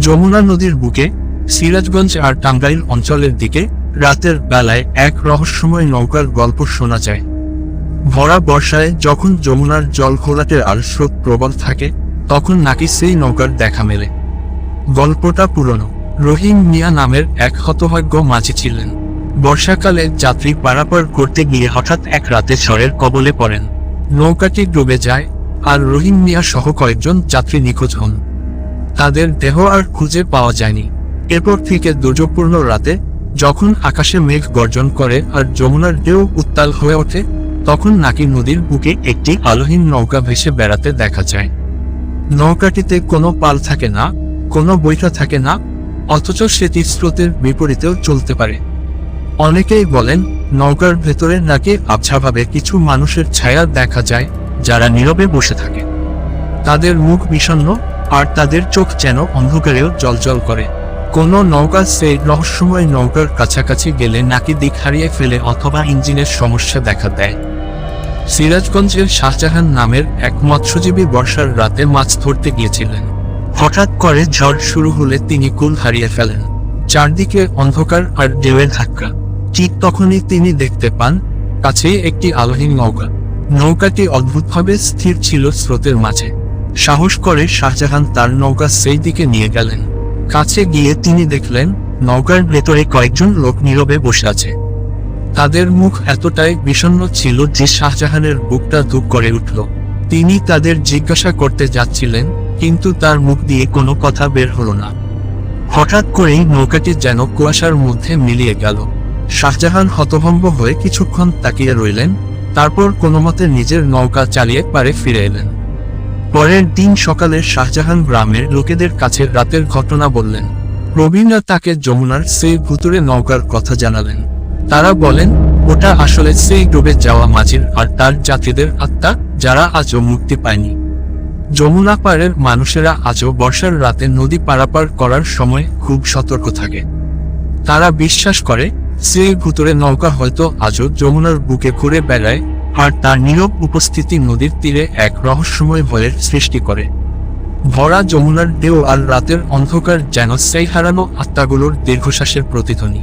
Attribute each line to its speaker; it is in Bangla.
Speaker 1: যমুনা নদীর বুকে, সিরাজগঞ্জ আর টাঙ্গাইল অঞ্চলের দিকে রাতের বেলায় এক রহস্যময় নৌকার গল্প শোনা যায়। ভরা বর্ষায় যখন যমুনার জল ঘোলাটে আর স্রোত প্রবল থাকে, তখন নাকি সেই নৌকার দেখা মেলে। গল্পটা পুরনো। রহিম মিয়া নামের এক হতভাগ্য মাঝি ছিলেন। বর্ষাকালে যাত্রী পারাপার করতে গিয়ে হঠাৎ এক রাতে ঝড়ের কবলে পড়েন। নৌকাটি ডুবে যায়, আর রহিম মিয়া সহ কয়েকজন যাত্রী নিখোঁজ হন। তাদের দেহ আর খুঁজে পাওয়া যায়নি। এরপর থেকে দুর্যোগপূর্ণ রাতে, যখন আকাশে মেঘ গর্জন করে আর যমুনার ঢেউ উত্তাল হয়ে ওঠে, তখন নাকি নদীর বুকে একটি আলোহীন নৌকা ভেসে বেড়াতে দেখা যায়। নৌকাটিতে কোনো পাল থাকে না, কোনো বৈঠা থাকে না, অথচ সেটি স্রোতের বিপরীতেও চলতে পারে। অনেকেই বলেন, নৌকার ভেতরে নাকি আবছাভাবে কিছু মানুষের ছায়া দেখা যায়, যারা নীরবে বসে থাকে। তাদের মুখ বিষণ্ণ আর তাদের চোখ যেন অন্ধকারেও জলজল করে। কোনো নৌকা সেই রহস্যময় নৌকার কাছাকাছি গেলে নাকি দিক হারিয়ে ফেলে অথবা ইঞ্জিনের সমস্যা দেখা দেয়। সিরাজগঞ্জের শাহজাহান নামের এক মৎস্যজীবী বর্ষার রাতে মাছ ধরতে গিয়েছিলেন। হঠাৎ করে ঝড় শুরু হলে তিনি কুল হারিয়ে ফেলেন। চারদিকে অন্ধকার আর ঢেউয়ের ধাক্কা। ঠিক তখনই তিনি দেখতে পান, কাছেই একটি আলোহীন নৌকা। নৌকাটি অদ্ভুতভাবে স্থির ছিল স্রোতের মাঝে। সাহস করে শাহজাহান তার নৌকা সেই দিকে নিয়ে গেলেন। কাছে গিয়ে তিনি দেখলেন, নৌকার ভেতরে কয়েকজন লোক নীরবে বসে আছে। তাদের মুখ এতটাই বিষণ্ণ ছিল যে শাহজাহানের বুকটা ধূপ করে উঠল। তিনি তাদের জিজ্ঞাসা করতে যাচ্ছিলেন, কিন্তু তার মুখ দিয়ে কোনো কথা বের হলো না। হঠাৎ করেই নৌকাটি যেন কুয়াশার মধ্যে মিলিয়ে গেল। শাহজাহান হতভম্ব হয়ে কিছুক্ষণ তাকিয়ে রইলেন, তারপর কোনো মতে নিজের নৌকা চালিয়ে পারে ফিরে এলেন। পরের দিন সকালে শাহজাহান গ্রামের লোকেদের কাছে রাতের ঘটনা বললেন। প্রবীণরা তাকে যমুনার সেই ভুতুরে নৌকার কথা জানালেন। তারা বলেন, ওটা আসলে সেই ডুবে যাওয়া মাঝির আর তার যাত্রীদের আত্মা যারা আজও মুক্তি পায়নি। যমুনা পাড়ের মানুষেরা আজও বর্ষার রাতে নদী পারাপার করার সময় খুব সতর্ক থাকে। তারা বিশ্বাস করে, সেই ভুতুরে নৌকা হয়তো আজও যমুনার বুকে ঘুরে বেড়ায় আর তার নীরব উপস্থিতি নদীর তীরে এক রহস্যময় ভয়ের সৃষ্টি করে। ভরা যমুনার দেও আর রাতের অন্ধকার যেন সেই হারানো আত্মাগুলোর দীর্ঘশ্বাসের প্রতিধ্বনি।